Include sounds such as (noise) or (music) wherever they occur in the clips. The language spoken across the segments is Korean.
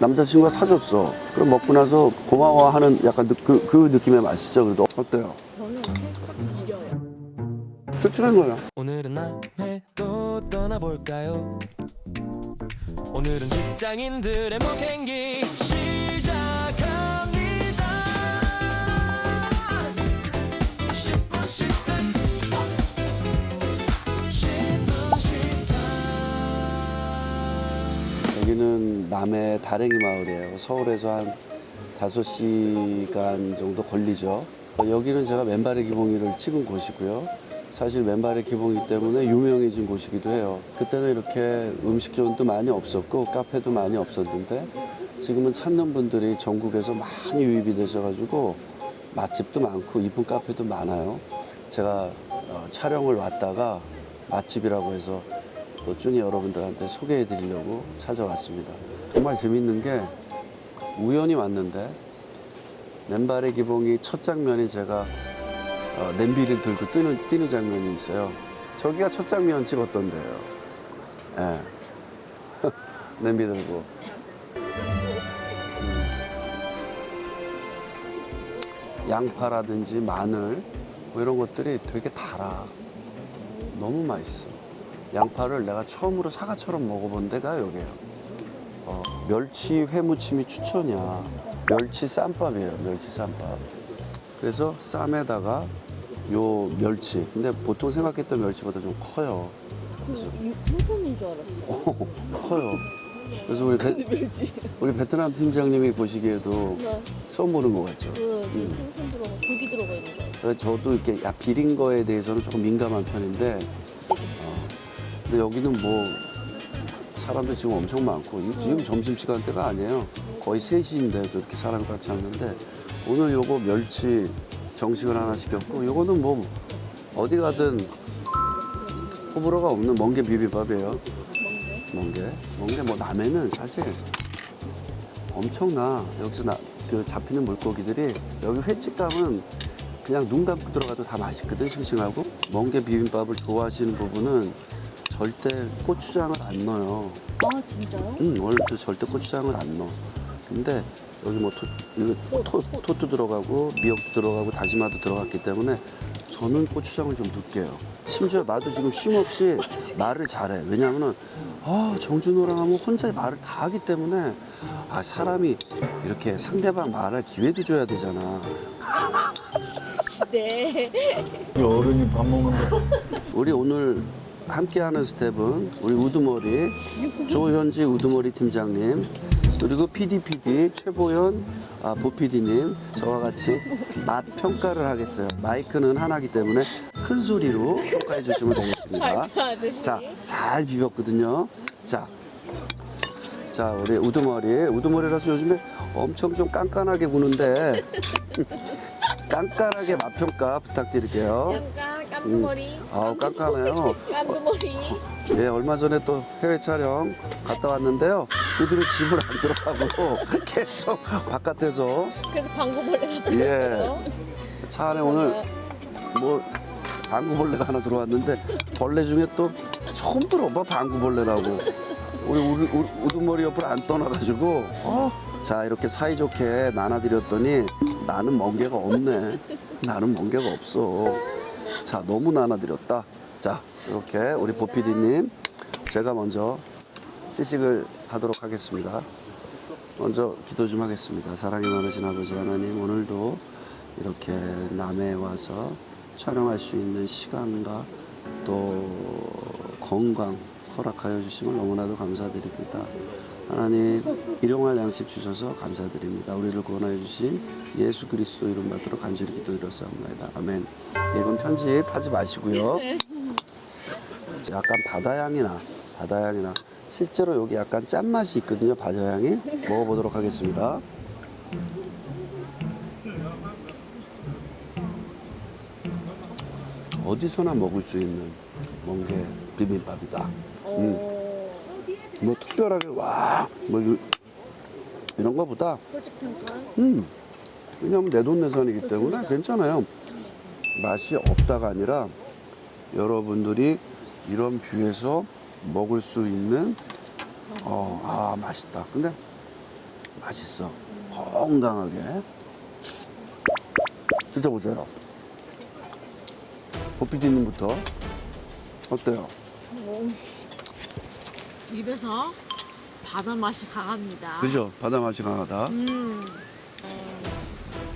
남자친구가 사줬어. 그럼 먹고 나서 고마워하는 약간 느- 그, 그 느낌의 맛이죠. 그래도 어때요? 출출한 거야. 오늘은 남해도 떠나볼까요? 오늘은 직장인들의 목행기 여기는 남해 다랭이 마을이에요. 서울에서 한 5시간 정도 걸리죠. 어, 여기는 제가 맨발의 기봉이를 찍은 곳이고요. 사실 맨발의 기봉이 때문에 유명해진 곳이기도 해요. 그때는 이렇게 음식점도 많이 없었고 카페도 많이 없었는데 지금은 찾는 분들이 전국에서 많이 유입이 되셔가지고 맛집도 많고 이쁜 카페도 많아요. 제가 어, 촬영을 왔다가 맛집이라고 해서 또 쭈니 여러분들한테 소개해 드리려고 찾아왔습니다. 정말 재밌는 게 우연히 왔는데 맨발의 기봉이 첫 장면이 제가 어, 냄비를 들고 뛰는, 뛰는 장면이 있어요. 저기가 첫 장면 찍었던 데요. 예. (laughs) 냄비 들고. 음. 양파라든지 마늘 뭐 이런 것들이 되게 달아. 너무 맛있어. 양파를 내가 처음으로 사과처럼 먹어본 데가 여기예요. 어, 멸치 회무침이 추천이야. 멸치 쌈밥이에요. 멸치 쌈밥. 그래서 쌈에다가 요 멸치. 근데 보통 생각했던 멸치보다 좀 커요. 그 생선인 줄 알았어요. 커요. 그래서 우리, 멸치. 우리 베트남 팀장님이 보시기에도 네. 처음 보는 것 같죠. 그 생선 들어가 조기 들어가 있는 줄 알았어요. 그래서 저도 이렇게 야, 비린 거에 대해서는 조금 민감한 편인데, 어, 근데 여기는 뭐 사람들 지금 엄청 많고 이- 지금 점심 시간대가 아니에요. 거의 3시인데도 이렇게 사람이 같이 왔는데 오늘 요거 멸치 정식을 하나 시켰고 요거는 뭐 어디 가든 호불호가 없는 멍게 비빔밥이에요. 멍게. 멍게 뭐 남해는 사실 엄청나. 여기서 나, 그 잡히는 물고기들이 여기 횟집 가면 그냥 눈 감고 들어가도 다 맛있거든, 싱싱하고. 멍게 비빔밥을 좋아하시는 부분은 절대 고추장을 안 넣어요. 아 진짜요? 응, 원래 또 절대 고추장을 안 넣어. 근데 여기 뭐 토, 이거 토, 토도 들어가고 미역도 들어가고 다시마도 들어갔기 때문에 저는 고추장을 좀 넣을게요. 심지어 나도 지금 쉼없이 (laughs) 말을 잘해. 왜냐하면은 아 정준호랑 하면 혼자 말을 다 하기 때문에 아 사람이 이렇게 상대방 말할 기회도 줘야 되잖아. (laughs) 네. 이 어른이 밥 먹는데 우리 오늘 함께하는 스텝은 우리 우두머리 조현지 우두머리 팀장님 그리고 PDPD 최보현 아, 보PD님 저와 같이 맛 평가를 하겠어요. 마이크는 하나기 때문에 큰 소리로 평가해 주시면 되겠습니다. 발표하듯이. (laughs) 자, 잘 비볐거든요. 자, 자 우리 우두머리 우두머리라서 요즘에 엄청 좀 깐깐하게 구는데 (laughs) 깐깐하게 맛 평가 부탁드릴게요. 깐두머리. 음. 아우 깐깐해요. (laughs) 깐두머리. 예, 얼마 전에 또 해외 촬영 갔다 왔는데요. 그 뒤로 집을 안 들어가고 (laughs) 계속 바깥에서 그래서 방구벌레가 예. 들어갔어요. 차 안에 오늘 뭐 방구벌레가 하나 들어왔는데 벌레 중에 또 처음 들어봐 방구벌레라고. 우리 우리 우리 우두머리 옆을 안 떠나가지고 어? 자 이렇게 사이좋게 나눠드렸더니 나는 멍게가 없네. 나는 멍게가 없어. 자 너무 나눠드렸다. 자 이렇게 우리 보피디님 제가 먼저 시식을 하도록 하겠습니다. 먼저 기도 좀 하겠습니다. 사랑이 많으신 아버지 하나님 오늘도 이렇게 남해에 와서 촬영할 수 있는 시간과 또 건강 허락하여 주심을 너무나도 감사드립니다. 하나님 일용할 양식 주셔서 감사드립니다. 우리를 구원하여 주신 예수 그리스도 이름 받들어 간절히 기도 드렸사옵나이다. 아멘. 예, 이건 편집하지 마시고요. 약간 바다향이 나. 바다향이 나. 실제로 여기 약간 짠맛이 있거든요. 바다향이. 먹어보도록 하겠습니다. 어디서나 먹을 수 있는 멍게 비빔밥이다. 음. 어. 뭐 특별하게 와, 뭐 이- 이런 거보다. 음, 왜냐하면 내 돈 내산이기 때문에 괜찮아요. 맛이 없다가 아니라 여러분들이 이런 뷰에서 먹을 수 있는 어, 아 맛있다. 근데 맛있어. 건강하게. 드셔보세요. 보피디님부터 어때요? 입에서 바다 맛이 강합니다. 그죠? 바다 맛이 강하다. 음.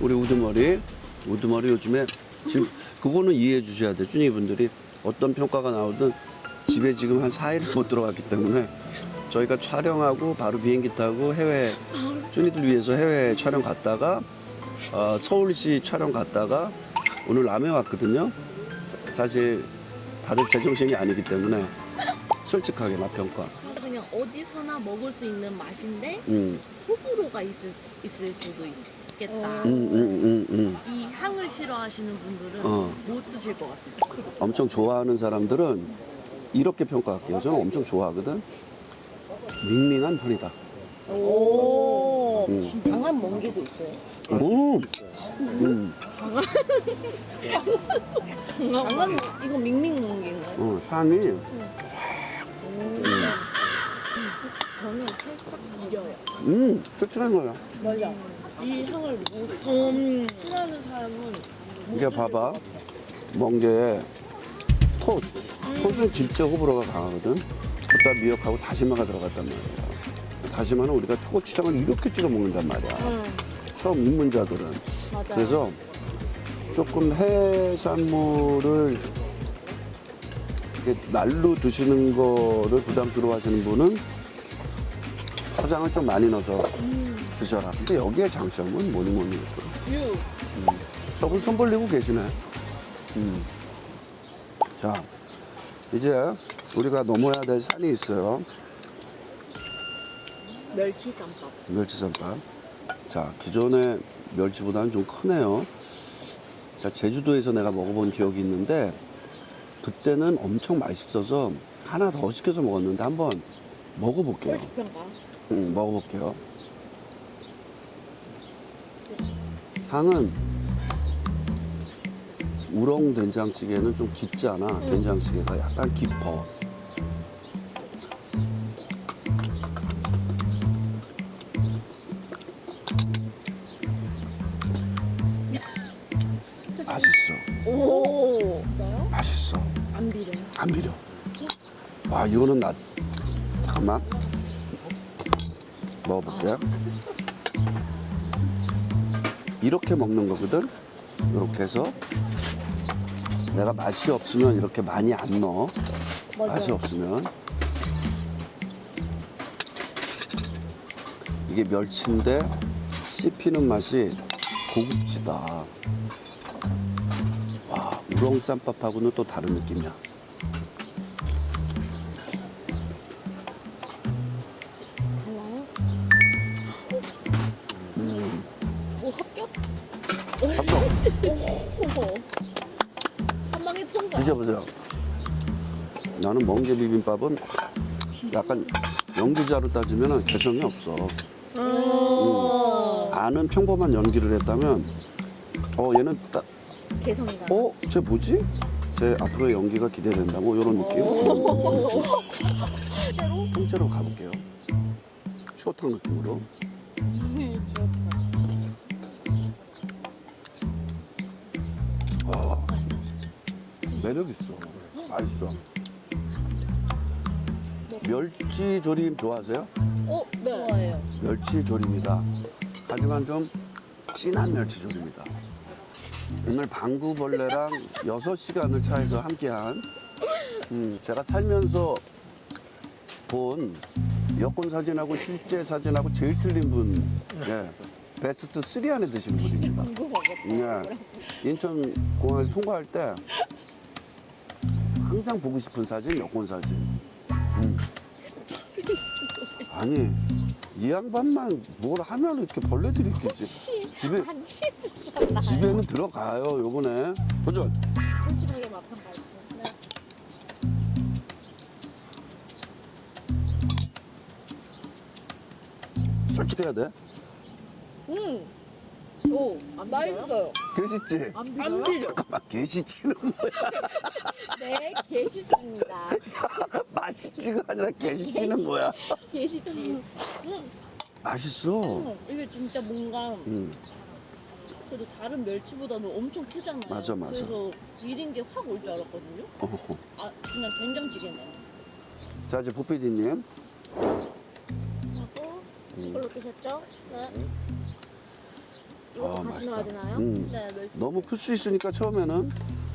우리 우두머리, 우두머리 요즘에 지금 (laughs) 그거는 이해해 주셔야 돼요. 쭈니 분들이 어떤 평가가 나오든 집에 지금 한 4일을 못 들어갔기 때문에 저희가 촬영하고 바로 비행기 타고 해외 쭈니들 위해서 해외 촬영 갔다가 어, 서울시 촬영 갔다가 오늘 남해 왔거든요. 사- 사실 다들 제정신이 아니기 때문에 솔직하게 맛 평가. 그냥 어디서나 먹을 수 있는 맛인데 음, 호불호가 있을 있을 수도 있겠다. 음, 음, 음, 음. 이 향을 싫어하시는 분들은 어. 못 드실 것 같아요. 엄청 좋아하는 사람들은 이렇게 평가할게요. 저는 엄청 좋아하거든. 밍밍한 편이다. 오. 음. 강한 멍게도 있어요. 음. 음. 강한 (laughs) 이거 밍밍 멍게인가요? 어, 향이 저는 살짝 이겨요. 음, 솔직한 거야. 맞아. 이 향을 못 음. 싫어하는 사람은 이게 봐봐. 멍게에 톳. 톳은 진짜 호불호가 강하거든. 겉다 미역하고 다시마가 들어갔단 말이야. 다시마는 우리가 초고추장을 이렇게 찍어 먹는단 말이야. 음. 처음 입문자들은. 맞아. 그래서 조금 해산물을 이렇게 날로 드시는 거를 부담스러워 하시는 분은 초장을 좀 많이 넣어서 드셔라. 근데 여기에 장점은 뭐니 뭐니 해도 유. 저분 손 벌리고 계시네. 음. 자, 이제 우리가 넘어야 될 산이 있어요. 멸치 쌈밥. 멸치쌈밥. 자, 기존의 멸치보다는 좀 크네요. 자, 제주도에서 내가 먹어본 기억이 있는데 그때는 엄청 맛있어서 하나 더 시켜서 먹었는데 한번 먹어볼게요. 평가. 응, 먹어볼게요. 향은 우렁 된장찌개는 좀 깊잖아. 된장찌개가 약간 깊어. (laughs) 맛있어. 오. 진짜요? 맛있어. 안 비려요. 안 비려. 와, 이거는 나, 잠깐만. 먹어볼게. 이렇게 먹는 거거든? 이렇게 해서. 내가 맛이 없으면 이렇게 많이 안 넣어. 맛이 없으면. 이게 멸치인데 씹히는 맛이 고급지다. 와, 우렁 쌈밥하고는 또 다른 느낌이야. 오 합격? 합격! 오. 한 방에 통과. 드셔보세요. 나는 멍게 비빔밥은 약간 연기자로 따지면 개성이 없어. 음. 아는 평범한 연기를 했다면, 어, 얘는 딱, 개성이가. 어, 쟤 뭐지? 제 앞으로의 연기가 기대된다. 뭐 이런 느낌. 통째로 가볼게요. 추어탕 느낌으로. 와, 매력 있어. 맛있어. 멸치 조림 좋아하세요? 어, 네. 좋아해요. 멸치 조림이다. 하지만 좀 진한 멸치 조림이다. 오늘 방구벌레랑 6시간을 차에서 함께한 음, 제가 살면서 본 여권 사진하고 실제 사진하고 제일 틀린 분 예, 베스트 3 안에 드시는 분입니다. (laughs) 예, 인천 공항에서 통과할 때 항상 보고 싶은 사진 여권 사진. 음. 아니 이 양반만 뭘 하면 이렇게 벌레들이 있겠지. 집에 씻으셨나요? 집에는 들어가요 요번에 도전. 솔직하게 말씀. 네. 솔직해야 돼. 음. 오, 안 맛있어요. 개시지. 안 비려요? 안 비려. 잠깐만 개시지는 뭐야? (laughs) 네, 계시습니다. (laughs) 맛있지가 아니라 개시지는 뭐야? 계시지. 음. 맛있어. 어, 이게 진짜 뭔가 음. 그래도 다른 멸치보다는 엄청 크잖아요. 맞아, 맞아. 그래서 비린 게 확 올 줄 알았거든요. 어허. 아 그냥 된장찌개네. 자 이제 부피디님. 하고 이걸로 드셨죠? 네. 이것도 아, 같이 맛있다. 넣어야 되나요? 음. 네. 너무 클 수 있으니까 처음에는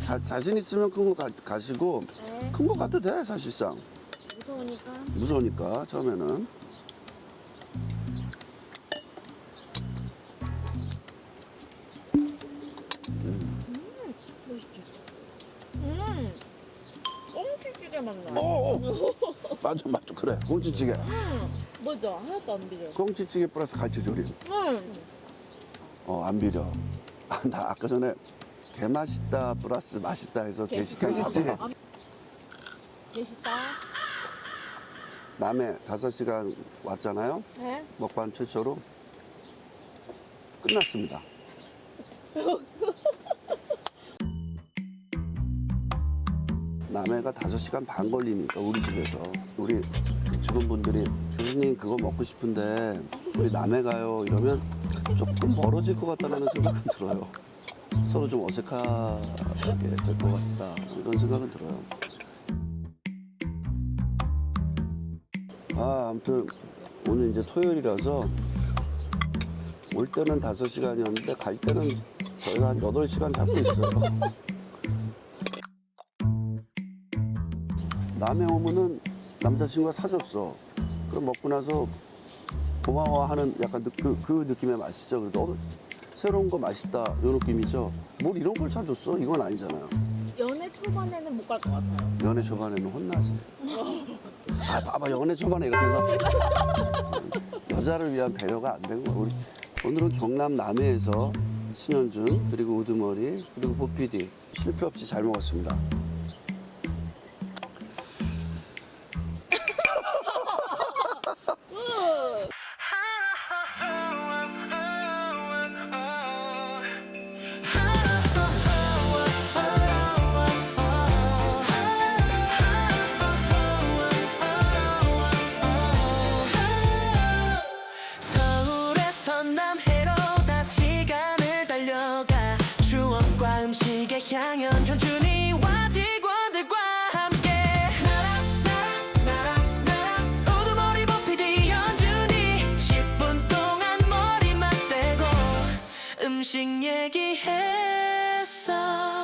자, 자신 있으면 큰 거 가시고 네. 큰 거 가도 돼 사실상 무서우니까. 무서우니까 처음에는 음. 꽁치찌개 맛 나. 오 맞아 맞아 그래 꽁치찌개 음, 맞아. 하나도 안 비려. 꽁치찌개 플러스 갈치조림 음. 어 안 비려 아, 나 아까 전에 개 맛있다 플러스 맛있다 해서 개시다 싶지 맛있다. 남해 다섯 시간 왔잖아요 네. 먹방 최초로 끝났습니다. (laughs) 남해가 다섯 시간 반 걸리니까 우리 집에서 우리 직원분들이 교수님 그거 먹고 싶은데 우리 남해 가요 이러면 조금 멀어질 것 같다는 생각은 (laughs) 들어요. 서로 좀 어색하게 될 것 같다 이런 생각은 들어요. 아 아무튼 오늘 이제 토요일이라서 올 때는 다섯 시간이었는데 갈 때는 저희가 한 여덟 시간 잡고 있어요. 남해 오면은 남자친구가 사줬어. 그럼 먹고 나서 고마워하는 약간 느- 그, 그 느낌의 맛이죠. 그래도 어, 새로운 거 맛있다 이 느낌이죠. 뭘 이런 걸 사줬어? 이건 아니잖아요. 연애 초반에는 못 갈 것 같아요. 연애 초반에는 혼나지. 아, 봐봐, 연애 초반에 이렇게 해서 여자를 위한 배려가 안 된 거야. 우리 오늘은 경남 남해에서 신현준 그리고 우두머리 그리고 보피디 실패 없이 잘 먹었습니다. 얘